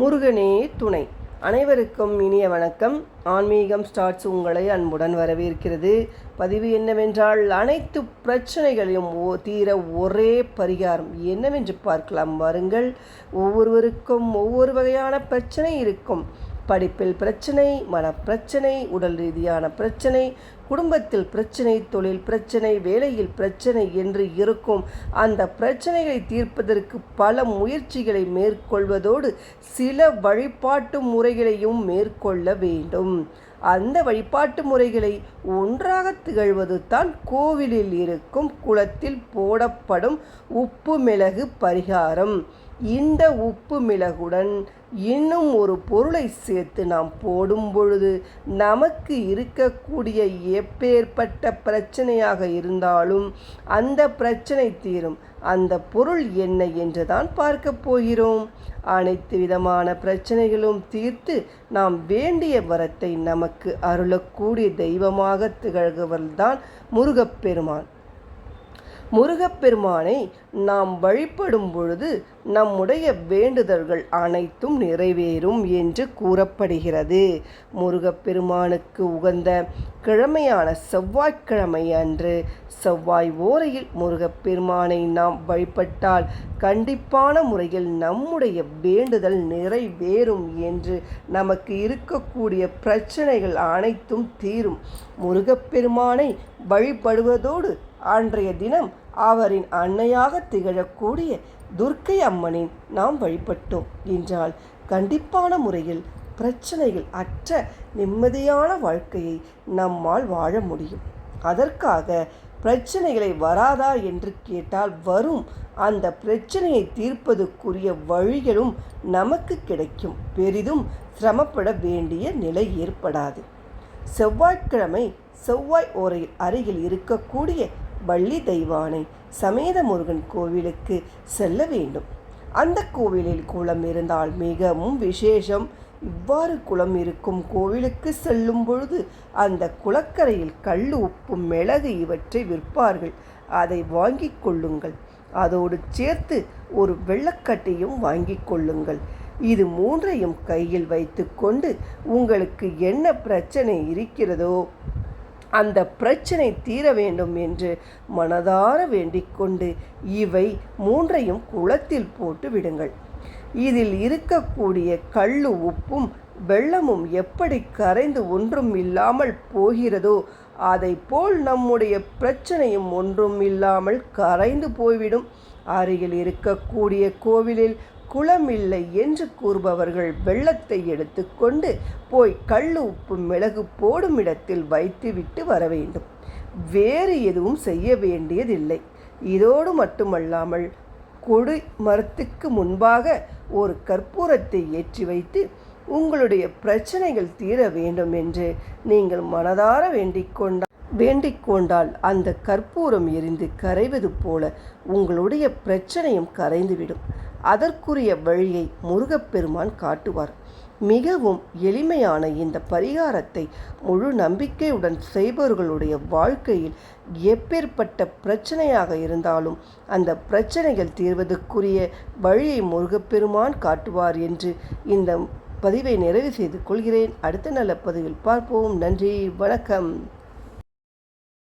முருகனே துணை. அனைவருக்கும் இனிய வணக்கம். ஆன்மீகம் ஸ்டார்ட்ஸ் உங்களை அன்புடன் வரவேற்கிறது. பதிவு என்னவென்றால் அனைத்து பிரச்சனைகளையும் தீர ஒரே பரிகாரம் என்னவென்று பார்க்கலாம். வாருங்கள். ஒவ்வொருவருக்கும் ஒவ்வொரு வகையான பிரச்சனை இருக்கும். படிப்பில் பிரச்சனை மனப்பிரச்சனை உடல் ரீதியான பிரச்சனை குடும்பத்தில் பிரச்சனை தொழில் பிரச்சனை வேலையில் பிரச்சனை என்று இருக்கும். அந்த பிரச்சனைகளை தீர்ப்பதற்கு பல முயற்சிகளை மேற்கொள்வதோடு சில வழிபாட்டு முறைகளையும் மேற்கொள்ள வேண்டும். அந்த வழிபாட்டு முறைகளை ஒன்றாக திகழ்வது தான் கோவிலில் இருக்கும் குளத்தில் போடப்படும் உப்பு மிளகு பரிகாரம். இந்த உப்பு மிளகுடன் இன்னும் ஒரு பொருளை சேர்த்து நாம் போடும் பொழுது நமக்கு இருக்கக்கூடிய எப்பேற்பட்ட பிரச்சனையாக இருந்தாலும் அந்த பிரச்சனை தீரும். அந்த பொருள் என்ன என்று தான் பார்க்க போகிறோம். அனைத்து விதமான பிரச்சனைகளும் தீர்த்து நாம் வேண்டிய வரத்தை நமக்கு அருளக்கூடிய தெய்வமாக திகழ்கவர்தான் முருகப்பெருமான். முருகப்பெருமானை நாம் வழிபடும் பொழுது நம்முடைய வேண்டுதல்கள் அனைத்தும் நிறைவேறும் என்று கூறப்படுகிறது. முருகப்பெருமானுக்கு உகந்த கிழமையான செவ்வாய்க்கிழமை அன்று செவ்வாய் ஓரையில் முருகப்பெருமானை நாம் வழிபட்டால் கண்டிப்பான முறையில் நம்முடைய வேண்டுதல் நிறைவேறும் என்று நமக்கு இருக்கக்கூடிய பிரச்சனைகள் அனைத்தும் தீரும். முருகப்பெருமானை வழிபடுவதோடு அன்றைய தினம் அவரின் அன்னையாக திகழக்கூடிய துர்க்கை அம்மனின் நாம் வழிபட்டோம். என்றால் கண்டிப்பான முறையில் பிரச்சனைகள் அற்ற நிம்மதியான வாழ்க்கையை நம்மால் வாழ முடியும். அதற்காக பிரச்சனைகளை வராதா என்று கேட்டால் வரும். அந்த பிரச்சனையை தீர்ப்பதற்குரிய வழிகளும் நமக்கு கிடைக்கும். பெரிதும் சிரமப்பட வேண்டிய நிலை ஏற்படாது. செவ்வாய்க்கிழமை செவ்வாய் ஓரையில் அருகில் இருக்கக்கூடிய வள்ளி தெய்வானை சமேத முருகன் கோவிலுக்கு செல்ல வேண்டும். அந்த கோவிலில் குளம் இருந்தால் மிகவும் விசேஷம். இவ்வாறு குளம் இருக்கும் கோவிலுக்கு செல்லும் பொழுது அந்த குளக்கரையில் கல் உப்பு மிளகு இவற்றை விற்பார்கள். அதை வாங்கிக் கொள்ளுங்கள். அதோடு சேர்த்து ஒரு வெள்ளக்கட்டையும் வாங்கிக் கொள்ளுங்கள். இது மூன்றையும் கையில் வைத்துக்கொண்டு உங்களுக்கு என்ன பிரச்சனை இருக்கிறதோ அந்த பிரச்சனை தீர வேண்டும் என்று மனதார வேண்டிக்கொண்டு இவை மூன்றையும் குளத்தில் போட்டு விடுங்கள். இதில் இருக்கக்கூடிய கள்ளு உப்பும் வெள்ளமும் எப்படி கரைந்து ஒன்றும் இல்லாமல் போகிறதோ அதை போல் நம்முடைய பிரச்சனையும் ஒன்றும் இல்லாமல் கரைந்து போய்விடும். அருகில் இருக்கக்கூடிய கோவிலில் குளம் இல்லை என்று கூறுபவர்கள் வெள்ளத்தை எடுத்துக்கொண்டு போய் கள்ளு உப்பு மிளகு போடும் இடத்தில் வைத்துவிட்டு வர வேண்டும். வேறு எதுவும் செய்ய வேண்டியதில்லை. இதோடு மட்டுமல்லாமல் கொடி மரத்துக்கு முன்பாக ஒரு கற்பூரத்தை ஏற்றி வைத்து உங்களுடைய பிரச்சனைகள் தீர வேண்டும் என்று நீங்கள் மனதார வேண்டிக்கொண்டால் வேண்டிக்கொண்டால் வேண்டிக் கொண்டால் அந்த கற்பூரம் எரிந்து கரைவது போல உங்களுடைய பிரச்சனையும் கரைந்துவிடும். அதற்குரிய வழியை முருகப்பெருமான் காட்டுவார். மிகவும் எளிமையான இந்த பரிகாரத்தை முழு நம்பிக்கையுடன் செய்பவர்களுடைய வாழ்க்கையில் எப்பேற்பட்ட பிரச்சனையாக இருந்தாலும் அந்த பிரச்சனைகள் தீர்வதற்குரிய வழியை முருகப்பெருமான் காட்டுவார் என்று இந்த பதிவை நிறைவு செய்து கொள்கிறேன். அடுத்த நல்ல பதிவில் பார்ப்போம். நன்றி வணக்கம்.